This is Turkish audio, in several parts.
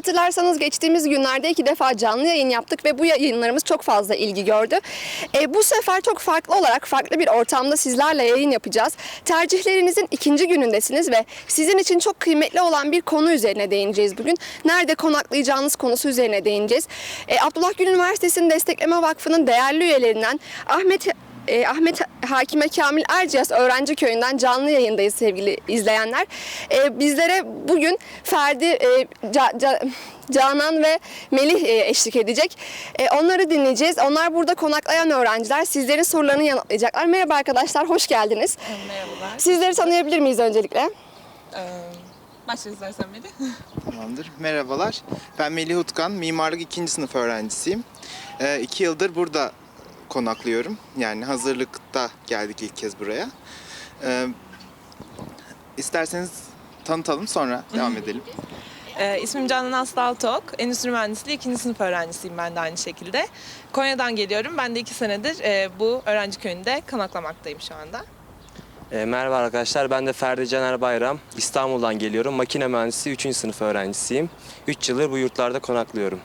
Hatırlarsanız geçtiğimiz günlerde iki defa canlı yayın yaptık ve bu yayınlarımız çok fazla ilgi gördü. E, bu sefer çok farklı olarak farklı bir ortamda sizlerle yayın yapacağız. Tercihlerinizin ikinci günündesiniz ve sizin için çok kıymetli olan bir konu üzerine değineceğiz bugün. Nerede konaklayacağınız konusu üzerine değineceğiz. E, Abdullah Gül Üniversitesi'nin Destekleme Vakfı'nın değerli üyelerinden Ahmet e, Ahmet Hakime Kamil Erciyes Öğrenci Köyü'nden canlı yayındayız sevgili izleyenler. E, bizlere bugün Ferdi, e, Ca- Ca- Canan ve Melih e, eşlik edecek. E, onları dinleyeceğiz. Onlar burada konaklayan öğrenciler. Sizlerin sorularını yanıtlayacaklar. Merhaba arkadaşlar, hoş geldiniz. Merhabalar. Sizleri tanıyabilir miyiz öncelikle? Ee, başla istersen beni. Tamamdır. Merhabalar. Ben Melih Utkan. Mimarlık ikinci sınıf öğrencisiyim. Ee, iki yıldır burada konaklıyorum. Yani hazırlıkta geldik ilk kez buraya. Ee, isterseniz tanıtalım sonra devam edelim. Ee, ismim Canan Aslı. Endüstri Mühendisliği ikinci sınıf öğrencisiyim ben de aynı şekilde. Konya'dan geliyorum. Ben de iki senedir e, bu öğrenci köyünde konaklamaktayım şu anda. E, merhaba arkadaşlar, ben de Ferdi Caner Bayram. İstanbul'dan geliyorum. Makine mühendisi 3. sınıf öğrencisiyim. 3 yıldır bu yurtlarda konaklıyorum.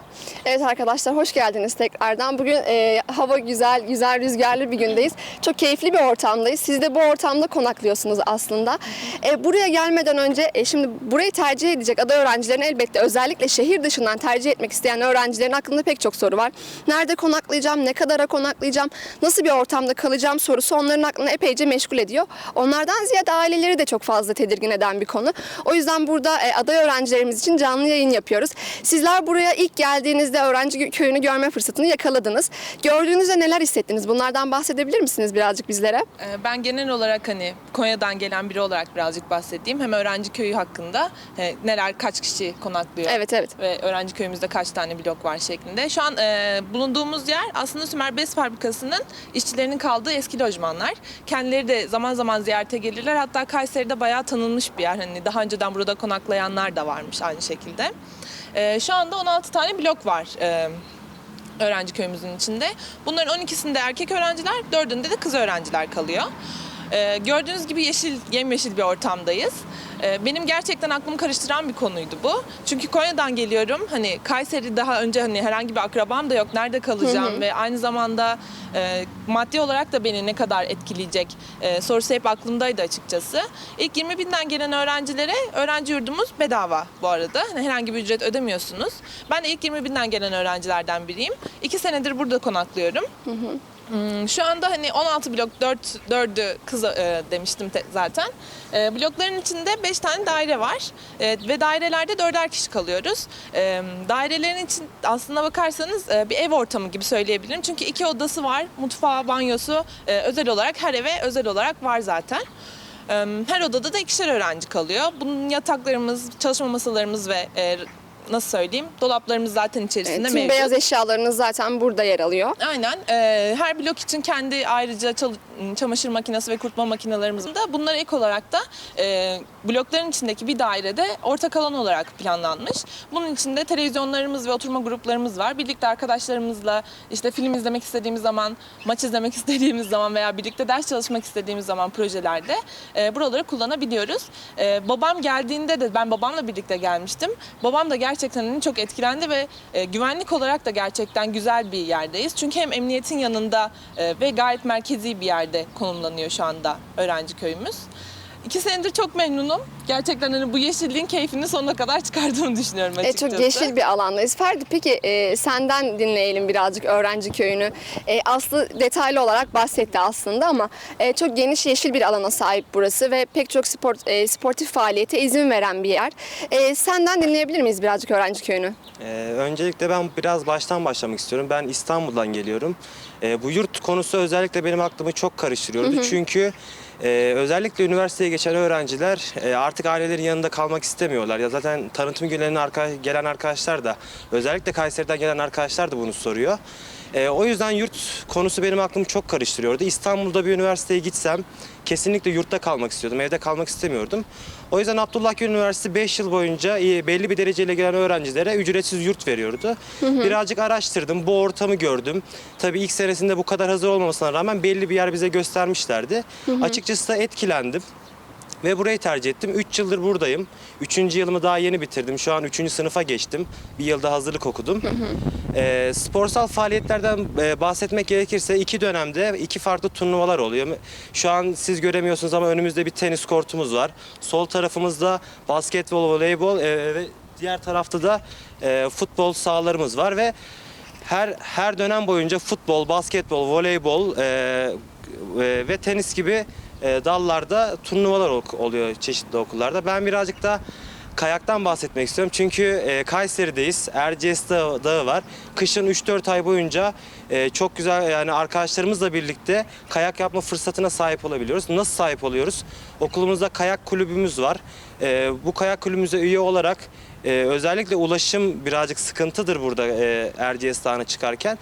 Evet arkadaşlar hoş geldiniz tekrardan. Bugün e, hava güzel, güzel rüzgarlı bir gündeyiz. Çok keyifli bir ortamdayız. Siz de bu ortamda konaklıyorsunuz aslında. E, buraya gelmeden önce e, şimdi burayı tercih edecek ada öğrencilerin elbette özellikle şehir dışından tercih etmek isteyen öğrencilerin aklında pek çok soru var. Nerede konaklayacağım, ne kadara konaklayacağım, nasıl bir ortamda kalacağım sorusu onların aklını epeyce meşgul ediyor. Onlardan ziyade aileleri de çok fazla tedirgin eden bir konu. O yüzden burada e, aday öğrencilerimiz için canlı yayın yapıyoruz. Sizler buraya ilk geldiğinizde öğrenci köyünü görme fırsatını yakaladınız. Gördüğünüzde neler hissettiniz? Bunlardan bahsedebilir misiniz birazcık bizlere? Ee, ben genel olarak hani Konya'dan gelen biri olarak birazcık bahsedeyim. Hem öğrenci köyü hakkında e, neler, kaç kişi konaklıyor. Evet evet. ve öğrenci köyümüzde kaç tane blok var şeklinde. Şu an e, bulunduğumuz yer aslında Sümer Bez Fabrikası'nın işçilerinin kaldığı eski lojmanlar. Kendileri de zaman zaman ziyarete gelirler. Hatta Kayseri'de bayağı tanınmış bir yer. Hani daha önceden burada konaklayanlar da varmış aynı şekilde. E, şu anda 16 tane blok var. E, öğrenci köyümüzün içinde. Bunların 12'sinde erkek öğrenciler, 4'ünde de kız öğrenciler kalıyor. Ee, gördüğünüz gibi yeşil, yemyeşil bir ortamdayız. Ee, benim gerçekten aklımı karıştıran bir konuydu bu. Çünkü Konya'dan geliyorum. Hani Kayseri daha önce hani herhangi bir akrabam da yok. Nerede kalacağım ve aynı zamanda e, maddi olarak da beni ne kadar etkileyecek e, sorusu hep aklımdaydı açıkçası. İlk 20 binden gelen öğrencilere öğrenci yurdumuz bedava bu arada. Hani herhangi bir ücret ödemiyorsunuz. Ben de ilk 20 binden gelen öğrencilerden biriyim. İki senedir burada konaklıyorum. Hmm, Şu anda hani 16 blok 4 4'ü kız e, demiştim te- zaten. E, blokların içinde 5 tane daire var E, ve dairelerde 4'er kişi kalıyoruz. E, dairelerin için aslına bakarsanız e, bir ev ortamı gibi söyleyebilirim. Çünkü iki odası var, mutfağı, banyosu e, özel olarak her eve özel olarak var zaten. E, her odada da ikişer öğrenci kalıyor. Bunun yataklarımız, çalışma masalarımız ve e, nasıl söyleyeyim dolaplarımız zaten içerisinde Tüm mevcut. beyaz eşyalarınız zaten burada yer alıyor. Aynen. Ee, her blok için kendi ayrıca çamaşır makinesi ve kurutma makinelerimiz var. Bunlara ek olarak da e, blokların içindeki bir dairede ortak alan olarak planlanmış. Bunun içinde televizyonlarımız ve oturma gruplarımız var. Birlikte arkadaşlarımızla işte film izlemek istediğimiz zaman, maç izlemek istediğimiz zaman veya birlikte ders çalışmak istediğimiz zaman projelerde e, buraları kullanabiliyoruz. E, babam geldiğinde de ben babamla birlikte gelmiştim. Babam da gerçekten hani çok etkilendi ve e, güvenlik olarak da gerçekten güzel bir yerdeyiz. Çünkü hem emniyetin yanında e, ve gayet merkezi bir yerde konumlanıyor şu anda öğrenci köyümüz. İki senedir çok memnunum. Gerçekten hani bu yeşilliğin keyfini sonuna kadar çıkardığımı düşünüyorum E, açıkçası. çok yeşil bir alandayız. Ferdi peki e, senden dinleyelim birazcık öğrenci köyünü. E, Aslı detaylı olarak bahsetti aslında ama e, çok geniş yeşil bir alana sahip burası ve pek çok spor, e, sportif faaliyete izin veren bir yer. E, senden dinleyebilir miyiz birazcık öğrenci köyünü? E, öncelikle ben biraz baştan başlamak istiyorum. Ben İstanbul'dan geliyorum. E, bu yurt konusu özellikle benim aklımı çok karıştırıyordu. Çünkü e, özellikle üniversiteye geçen öğrenciler e, artık ailelerin yanında kalmak istemiyorlar. Ya zaten tanıtım günlerine arka, gelen arkadaşlar da özellikle Kayseri'den gelen arkadaşlar da bunu soruyor. E, o yüzden yurt konusu benim aklımı çok karıştırıyordu. İstanbul'da bir üniversiteye gitsem kesinlikle yurtta kalmak istiyordum. Evde kalmak istemiyordum. O yüzden Abdullah Gül Üniversitesi 5 yıl boyunca e, belli bir dereceyle gelen öğrencilere ücretsiz yurt veriyordu. Birazcık araştırdım, bu ortamı gördüm. Tabii ilk senesinde bu kadar hazır olmamasına rağmen belli bir yer bize göstermişlerdi. Açıkçası da etkilendim. ve burayı tercih ettim. 3 yıldır buradayım. 3. yılımı daha yeni bitirdim. Şu an 3. sınıfa geçtim. Bir yılda hazırlık okudum. Ee, sporsal faaliyetlerden e, bahsetmek gerekirse iki dönemde iki farklı turnuvalar oluyor. Şu an siz göremiyorsunuz ama önümüzde bir tenis kortumuz var. Sol tarafımızda basketbol, voleybol e, ve diğer tarafta da e, futbol sahalarımız var ve her her dönem boyunca futbol, basketbol, voleybol e, e, ve tenis gibi e, dallarda turnuvalar ol- oluyor çeşitli okullarda. Ben birazcık da kayaktan bahsetmek istiyorum. Çünkü e, Kayseri'deyiz. Erciyes Dağı, Dağı var. Kışın 3-4 ay boyunca e, çok güzel yani arkadaşlarımızla birlikte kayak yapma fırsatına sahip olabiliyoruz. Nasıl sahip oluyoruz? Okulumuzda kayak kulübümüz var. E, bu kayak kulübümüze üye olarak e, özellikle ulaşım birazcık sıkıntıdır burada e, Erciyes Dağı'na çıkarken.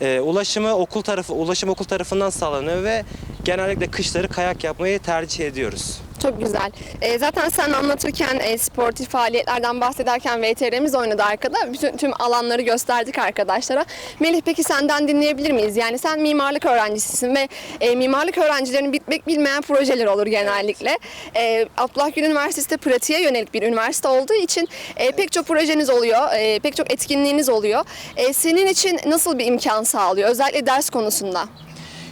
E, ulaşımı okul tarafı ulaşım okul tarafından sağlanıyor ve genellikle kışları kayak yapmayı tercih ediyoruz. Çok güzel. E, zaten sen anlatırken e, sportif faaliyetlerden bahsederken VTR'miz oynadı arkada. Bütün tüm alanları gösterdik arkadaşlara. Melih peki senden dinleyebilir miyiz? Yani sen mimarlık öğrencisisin ve e, mimarlık öğrencilerinin bitmek bilmeyen projeler olur genellikle. E, Abdullah Gül Üniversitesi de pratiğe yönelik bir üniversite olduğu için e, pek çok projeniz oluyor, e, pek çok etkinliğiniz oluyor. E, senin için nasıl bir imkan sağlıyor? Özellikle ders konusunda.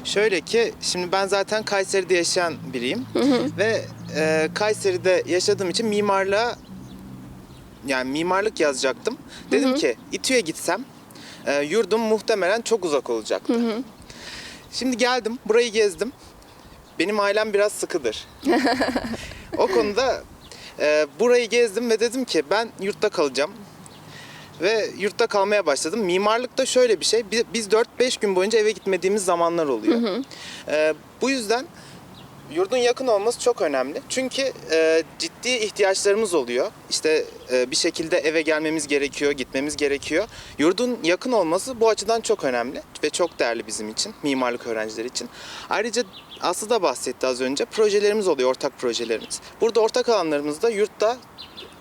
Şöyle ki şimdi ben zaten Kayseri'de yaşayan biriyim ve e, Kayseri'de yaşadığım için mimarlığa yani mimarlık yazacaktım. Dedim ki İTÜ'ye gitsem e, yurdum muhtemelen çok uzak olacaktı. Şimdi geldim burayı gezdim. Benim ailem biraz sıkıdır. o konuda e, burayı gezdim ve dedim ki ben yurtta kalacağım. Ve yurtta kalmaya başladım. Mimarlıkta şöyle bir şey. bi- Biz 4-5 gün boyunca eve gitmediğimiz zamanlar oluyor. Ee, bu yüzden yurdun yakın olması çok önemli. Çünkü e, ciddi ihtiyaçlarımız oluyor. İşte e, bir şekilde eve gelmemiz gerekiyor, gitmemiz gerekiyor. Yurdun yakın olması bu açıdan çok önemli ve çok değerli bizim için, mimarlık öğrencileri için. Ayrıca Aslı da bahsetti az önce. Projelerimiz oluyor, ortak projelerimiz. Burada ortak alanlarımızda yurtta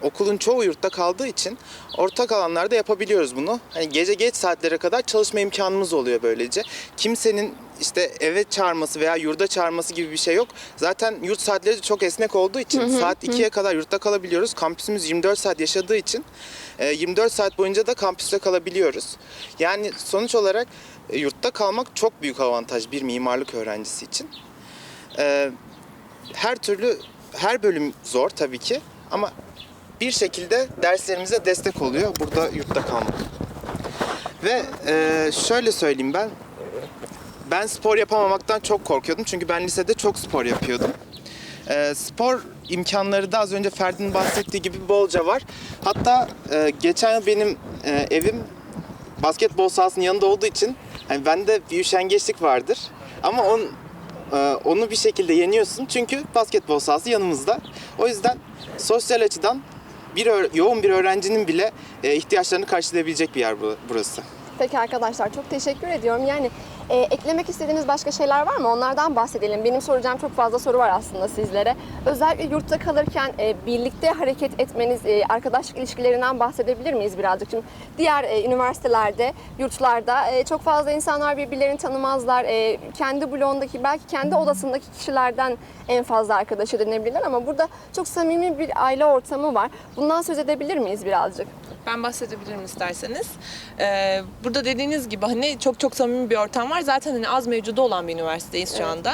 okulun çoğu yurtta kaldığı için ortak alanlarda yapabiliyoruz bunu. Hani gece geç saatlere kadar çalışma imkanımız oluyor böylece. Kimsenin işte eve çağırması veya yurda çağırması gibi bir şey yok. Zaten yurt saatleri de çok esnek olduğu için saat 2'ye kadar yurtta kalabiliyoruz. Kampüsümüz 24 saat yaşadığı için e, 24 saat boyunca da kampüste kalabiliyoruz. Yani sonuç olarak e, yurtta kalmak çok büyük avantaj bir mimarlık öğrencisi için. E, her türlü her bölüm zor tabii ki ama bir şekilde derslerimize destek oluyor burada yurtta kalmak. Ve e, şöyle söyleyeyim ben ben spor yapamamaktan çok korkuyordum çünkü ben lisede çok spor yapıyordum. E, spor imkanları da az önce Ferdi'nin bahsettiği gibi bolca var. Hatta e, geçen yıl benim e, evim basketbol sahasının yanında olduğu için hani bende bir üşengeçlik vardır. Ama on, e, onu bir şekilde yeniyorsun çünkü basketbol sahası yanımızda. O yüzden sosyal açıdan bir yoğun bir öğrencinin bile e, ihtiyaçlarını karşılayabilecek bir yer bu- burası. Peki arkadaşlar çok teşekkür ediyorum. Yani e, eklemek istediğiniz başka şeyler var mı? Onlardan bahsedelim. Benim soracağım çok fazla soru var aslında sizlere. Özellikle yurtta kalırken e, birlikte hareket etmeniz, e, arkadaşlık ilişkilerinden bahsedebilir miyiz birazcık? Şimdi diğer e, üniversitelerde, yurtlarda e, çok fazla insanlar birbirlerini tanımazlar. E, kendi bloğundaki, belki kendi odasındaki kişilerden en fazla arkadaş edinebilirler ama burada çok samimi bir aile ortamı var. Bundan söz edebilir miyiz birazcık? Ben bahsedebilirim isterseniz. Ee, burada dediğiniz gibi hani çok çok samimi bir ortam var. Zaten hani az mevcudu olan bir üniversiteyiz şu anda.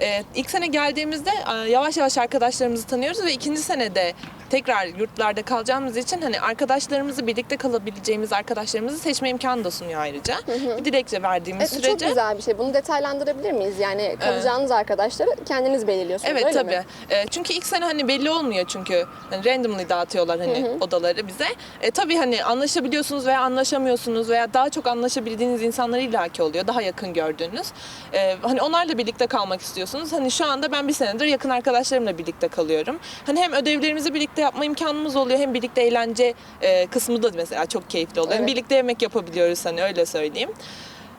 Ee, ilk sene geldiğimizde e, yavaş yavaş arkadaşlarımızı tanıyoruz ve ikinci senede tekrar yurtlarda kalacağımız için hani arkadaşlarımızı birlikte kalabileceğimiz arkadaşlarımızı seçme imkanı da sunuyor ayrıca. Bir dilekçe verdiğimiz Evet, bu çok sürece. güzel bir şey. Bunu detaylandırabilir miyiz? Yani kalacağınız arkadaşları kendiniz belirliyorsunuz Evet öyle tabii. mi? E, çünkü ilk sene hani belli olmuyor çünkü hani randomly dağıtıyorlar hani odaları bize. E, tabii hani anlaşabiliyorsunuz veya anlaşamıyorsunuz veya daha çok anlaşabildiğiniz insanlar illaki oluyor. Daha yakın gördüğünüz. E, hani onlarla birlikte kalmak istiyorsunuz. Hani şu anda ben bir senedir yakın arkadaşlarımla birlikte kalıyorum. Hani hem ödevlerimizi birlikte yapma imkanımız oluyor hem birlikte eğlence e, kısmı da mesela çok keyifli oluyor. Hem Evet. birlikte yemek yapabiliyoruz hani öyle söyleyeyim.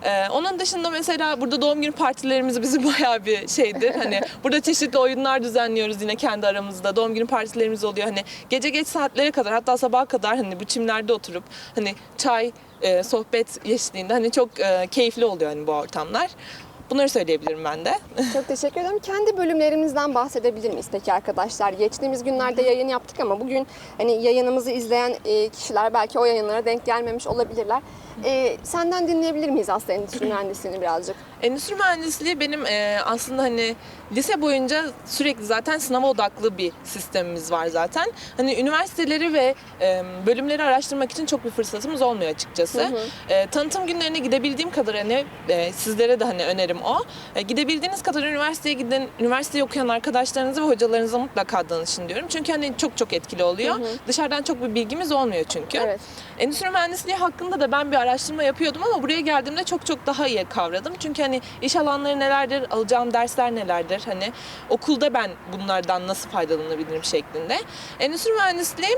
Ee, onun dışında mesela burada doğum günü partilerimiz bizim bayağı bir şeydir. Hani burada çeşitli oyunlar düzenliyoruz yine kendi aramızda. Doğum günü partilerimiz oluyor. Hani gece geç saatlere kadar hatta sabaha kadar hani bu çimlerde oturup hani çay, e, sohbet eşliğinde hani çok e, keyifli oluyor hani bu ortamlar. Bunları söyleyebilirim ben de. Çok teşekkür ederim. Kendi bölümlerimizden bahsedebilir miyiz peki arkadaşlar? Geçtiğimiz günlerde yayın yaptık ama bugün hani yayınımızı izleyen e, kişiler belki o yayınlara denk gelmemiş olabilirler. E, senden dinleyebilir miyiz aslında endüstri mühendisliğini birazcık? Endüstri mühendisliği benim e, aslında hani lise boyunca sürekli zaten sınava odaklı bir sistemimiz var zaten. Hani üniversiteleri ve e, bölümleri araştırmak için çok bir fırsatımız olmuyor açıkçası. E, tanıtım günlerine gidebildiğim kadar hani e, sizlere de hani önerim o. E, gidebildiğiniz kadar üniversiteye giden, üniversiteyi okuyan arkadaşlarınıza ve hocalarınıza mutlaka danışın diyorum. Çünkü hani çok çok etkili oluyor. Dışarıdan çok bir bilgimiz olmuyor çünkü. Evet. Endüstri mühendisliği hakkında da ben bir araştırma yapıyordum ama buraya geldiğimde çok çok daha iyi kavradım. Çünkü hani iş alanları nelerdir, alacağım dersler nelerdir, hani okulda ben bunlardan nasıl faydalanabilirim şeklinde. Endüstri mühendisliği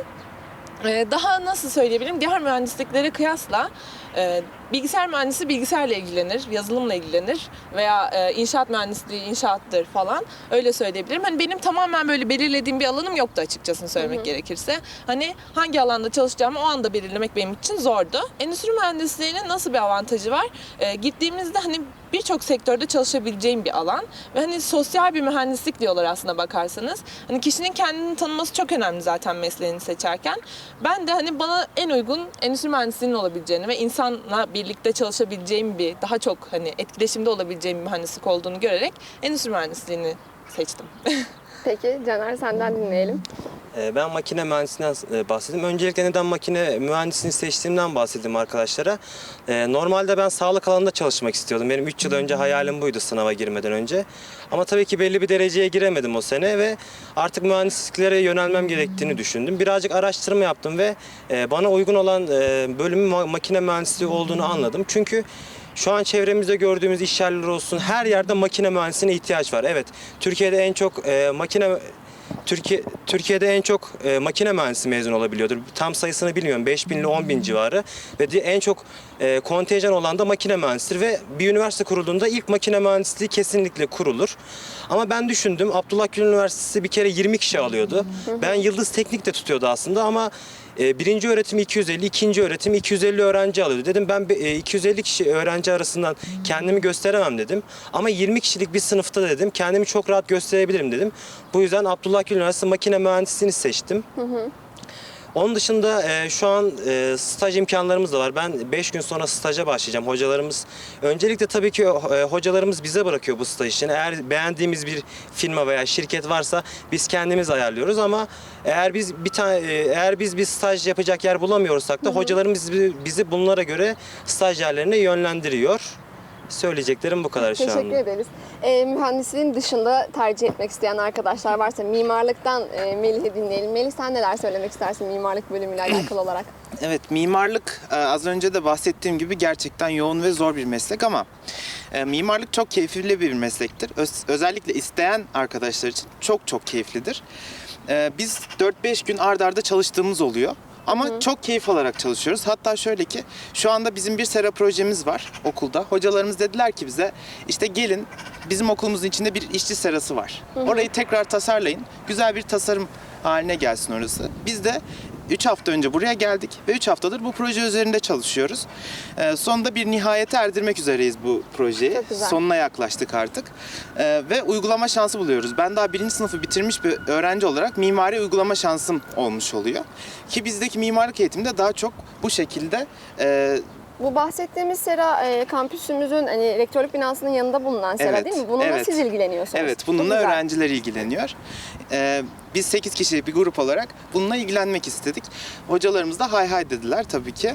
daha nasıl söyleyebilirim diğer mühendisliklere kıyasla e, bilgisayar mühendisi bilgisayarla ilgilenir, yazılımla ilgilenir veya e, inşaat mühendisliği inşaattır falan öyle söyleyebilirim. Hani benim tamamen böyle belirlediğim bir alanım yoktu açıkçası söylemek gerekirse. Hani hangi alanda çalışacağımı o anda belirlemek benim için zordu. Endüstri mühendisliğinin nasıl bir avantajı var? E, gittiğimizde hani birçok sektörde çalışabileceğim bir alan ve hani sosyal bir mühendislik diyorlar aslında bakarsanız. Hani kişinin kendini tanıması çok önemli zaten mesleğini seçerken. Ben de hani bana en uygun endüstri mühendisliğinin olabileceğini ve insanla birlikte çalışabileceğim bir daha çok hani etkileşimde olabileceğim bir mühendislik olduğunu görerek endüstri mühendisliğini seçtim. Peki Caner senden dinleyelim. Ee, Ben makine mühendisliğinden e, bahsedeyim. Öncelikle neden makine mühendisliğini seçtiğimden bahsedeyim arkadaşlara. Ee, Normalde ben sağlık alanında çalışmak istiyordum. Benim 3 yıl önce hayalim buydu sınava girmeden önce. Ama tabii ki belli bir dereceye giremedim o sene ve artık mühendisliklere yönelmem gerektiğini düşündüm. Birazcık araştırma yaptım ve e, bana uygun olan e, bölümün ma- makine mühendisliği olduğunu anladım. Çünkü şu an çevremizde gördüğümüz iş yerleri olsun her yerde makine mühendisine ihtiyaç var. Evet, Türkiye'de en çok e, makine Türkiye Türkiye'de en çok e, makine mühendisi mezun olabiliyordur. Tam sayısını bilmiyorum. 5 bin ile 10 bin civarı. Ve di- en çok e, kontenjan olan da makine mühendisidir. Ve bir üniversite kurulduğunda ilk makine mühendisliği kesinlikle kurulur. Ama ben düşündüm. Abdullah Gül Üniversitesi bir kere 20 kişi alıyordu. Ben Yıldız Teknik de tutuyordu aslında ama e, birinci öğretim 250, ikinci öğretim 250 öğrenci alıyordu. Dedim ben bir, e, 250 kişi öğrenci arasından kendimi gösteremem dedim. Ama 20 kişilik bir sınıfta dedim kendimi çok rahat gösterebilirim dedim. Bu yüzden Abdullah Gül Üniversitesi makine mühendisliğini seçtim. Onun dışında e, şu an e, staj imkanlarımız da var. Ben 5 gün sonra staja başlayacağım. Hocalarımız öncelikle tabii ki e, hocalarımız bize bırakıyor bu staj için. Eğer beğendiğimiz bir firma veya şirket varsa biz kendimiz ayarlıyoruz ama eğer biz bir tane e, eğer biz bir staj yapacak yer bulamıyorsak da hocalarımız bizi, bizi bunlara göre staj yerlerine yönlendiriyor. Söyleyeceklerim bu kadar şu Teşekkür anda. ederiz. E, mühendisliğin dışında tercih etmek isteyen arkadaşlar varsa mimarlıktan e, Melih'i dinleyelim. Melih sen neler söylemek istersin mimarlık bölümüyle alakalı olarak? Evet mimarlık e, az önce de bahsettiğim gibi gerçekten yoğun ve zor bir meslek ama e, mimarlık çok keyifli bir meslektir. Öz- özellikle isteyen arkadaşlar için çok çok keyiflidir. E, Biz 4-5 gün ard arda çalıştığımız oluyor. Ama çok keyif alarak çalışıyoruz. Hatta şöyle ki şu anda bizim bir sera projemiz var okulda. Hocalarımız dediler ki bize işte gelin bizim okulumuzun içinde bir işçi serası var. Orayı tekrar tasarlayın. Güzel bir tasarım haline gelsin orası. Biz de 3 hafta önce buraya geldik ve 3 haftadır bu proje üzerinde çalışıyoruz. Ee, sonunda bir nihayete erdirmek üzereyiz bu projeyi. Sonuna yaklaştık artık. Ee, ve uygulama şansı buluyoruz. Ben daha birinci sınıfı bitirmiş bir öğrenci olarak mimari uygulama şansım olmuş oluyor. Ki bizdeki mimarlık eğitimde daha çok bu şekilde e, Bu bahsettiğimiz sera e, kampüsümüzün hani rektörlük binasının yanında bulunan sera Evet, değil mi? Bununla evet. siz ilgileniyorsunuz. Evet, Çok bununla güzel. öğrenciler ilgileniyor. Ee, biz 8 kişilik bir grup olarak bununla ilgilenmek istedik. Hocalarımız da hay hay dediler tabii ki.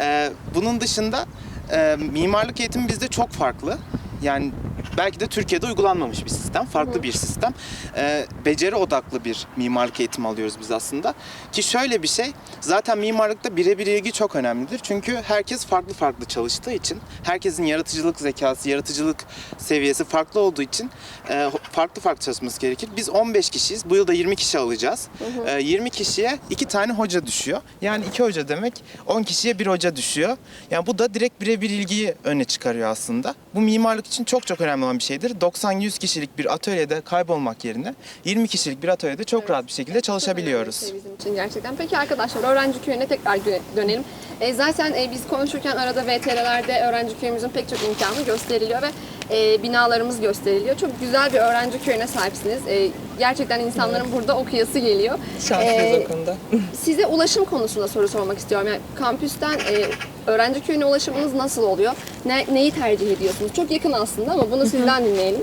Ee, bunun dışında e, mimarlık eğitimi bizde çok farklı. Yani belki de Türkiye'de uygulanmamış bir sistem, farklı bir sistem. Ee, beceri odaklı bir mimarlık eğitimi alıyoruz biz aslında. Ki şöyle bir şey, zaten mimarlıkta birebir ilgi çok önemlidir. Çünkü herkes farklı farklı çalıştığı için, herkesin yaratıcılık zekası, yaratıcılık seviyesi farklı olduğu için e, farklı farklı çalışması gerekir. Biz 15 kişiyiz, bu yılda 20 kişi alacağız. Ee, 20 kişiye iki tane hoca düşüyor. Yani iki hoca demek 10 kişiye bir hoca düşüyor. Yani bu da direkt birebir ilgiyi öne çıkarıyor aslında. Bu mimarlık için çok çok önemli olan bir şeydir. 90-100 kişilik bir atölyede kaybolmak yerine 20 kişilik bir atölyede çok rahat bir şekilde çalışabiliyoruz. Şey bizim için gerçekten. Peki arkadaşlar öğrenci köyüne tekrar dö- dönelim. E, zaten e, biz konuşurken arada VTR'lerde öğrenci köyümüzün pek çok imkanı gösteriliyor ve e, binalarımız gösteriliyor. Çok güzel bir öğrenci köyüne sahipsiniz. E, gerçekten insanların burada okuyası geliyor. Şanslıyız E, o konuda. Size ulaşım konusunda soru sormak istiyorum. Yani kampüsten e, öğrenci köyüne ulaşımınız nasıl oluyor? Ne, neyi tercih ediyorsunuz? Çok yakın aslında ama bunu sizden dinleyelim.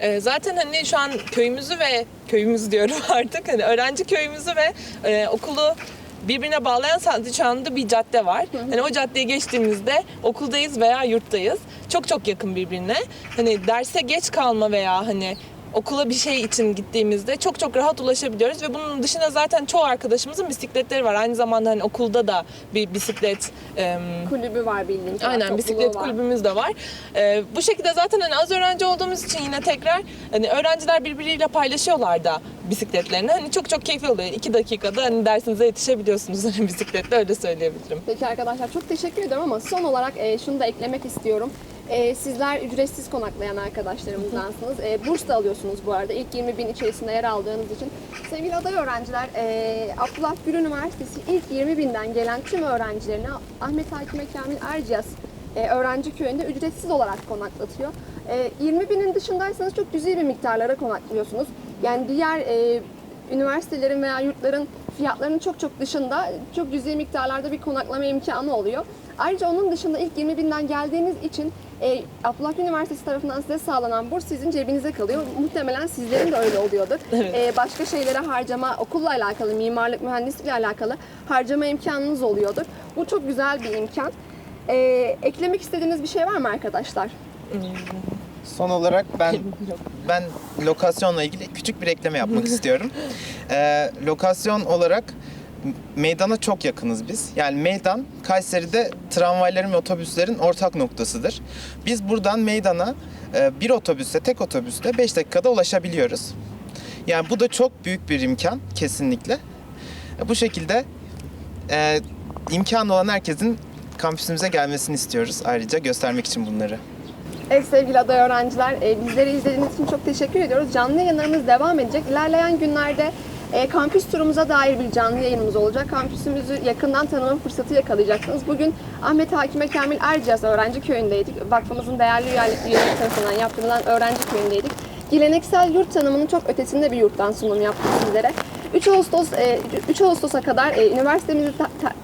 Ee, zaten hani şu an köyümüzü ve köyümüz diyorum artık hani öğrenci köyümüzü ve e, okulu birbirine bağlayan sadece şu anda bir cadde var. Hani o caddeyi geçtiğimizde okuldayız veya yurttayız. Çok çok yakın birbirine. Hani derse geç kalma veya hani okula bir şey için gittiğimizde çok çok rahat ulaşabiliyoruz ve bunun dışında zaten çoğu arkadaşımızın bisikletleri var. Aynı zamanda hani okulda da bir bisiklet em, Kulübü var bildiğim kadar, Aynen bisiklet var. kulübümüz de var. Ee, bu şekilde zaten hani az öğrenci olduğumuz için yine tekrar hani öğrenciler birbiriyle paylaşıyorlar da bisikletlerini. Hani çok çok keyifli oluyor. İki dakikada hani dersinize yetişebiliyorsunuz hani bisikletle öyle söyleyebilirim. Peki arkadaşlar çok teşekkür ediyorum ama son olarak e, şunu da eklemek istiyorum. E, sizler ücretsiz konaklayan arkadaşlarımızdansınız. E, burs da alıyorsunuz bu arada ilk 20 bin içerisinde yer aldığınız için. Sevgili aday öğrenciler, e, Abdullah Gül Üniversitesi ilk 20 binden gelen tüm öğrencilerine Ahmet Hakime Kamil Erciyes e, öğrenci köyünde ücretsiz olarak konaklatıyor. E, 20 binin dışındaysanız çok cüzi bir miktarlara konaklıyorsunuz. Yani diğer e, üniversitelerin veya yurtların fiyatlarının çok çok dışında çok cüzi miktarlarda bir konaklama imkanı oluyor. Ayrıca onun dışında ilk 20 binden geldiğiniz için e, Abdullah Üniversitesi tarafından size sağlanan burs sizin cebinize kalıyor. Muhtemelen sizlerin de öyle oluyordur. E, başka şeylere harcama, okulla alakalı, mimarlık, mühendislikle alakalı harcama imkanınız oluyordur. Bu çok güzel bir imkan. E, eklemek istediğiniz bir şey var mı arkadaşlar? Son olarak ben ben lokasyonla ilgili küçük bir ekleme yapmak istiyorum. Ee, lokasyon olarak meydana çok yakınız biz. Yani meydan Kayseri'de tramvayların ve otobüslerin ortak noktasıdır. Biz buradan meydana e, bir otobüste, tek otobüste 5 dakikada ulaşabiliyoruz. Yani bu da çok büyük bir imkan kesinlikle. E, Bu şekilde e, imkanı olan herkesin kampüsümüze gelmesini istiyoruz. Ayrıca göstermek için bunları. Evet sevgili aday öğrenciler, e, bizleri izlediğiniz için çok teşekkür ediyoruz. Canlı yayınlarımız devam edecek. İlerleyen günlerde e, kampüs turumuza dair bir canlı yayınımız olacak. Kampüsümüzü yakından tanıma fırsatı yakalayacaksınız. Bugün Ahmet Hakime Kamil Erciyes Öğrenci Köyü'ndeydik. Vakfımızın değerli üyelik tarafından yaptırılan öğrenci köyündeydik. Geleneksel yurt tanımının çok ötesinde bir yurttan sunum yaptık sizlere. 3 Ağustos e, 3 Ağustos'a kadar e, üniversitemizi ta- ta-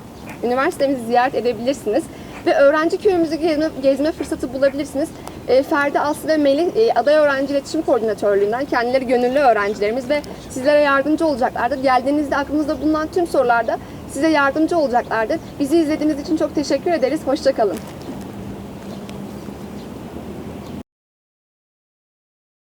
üniversitemizi ziyaret edebilirsiniz ve öğrenci köyümüzü gezme, gezme fırsatı bulabilirsiniz. E, Ferdi Aslı ve Melih e, aday öğrenci iletişim koordinatörlüğünden kendileri gönüllü öğrencilerimiz ve sizlere yardımcı olacaklardır. Geldiğinizde aklınızda bulunan tüm sorularda size yardımcı olacaklardır. Bizi izlediğiniz için çok teşekkür ederiz. Hoşçakalın.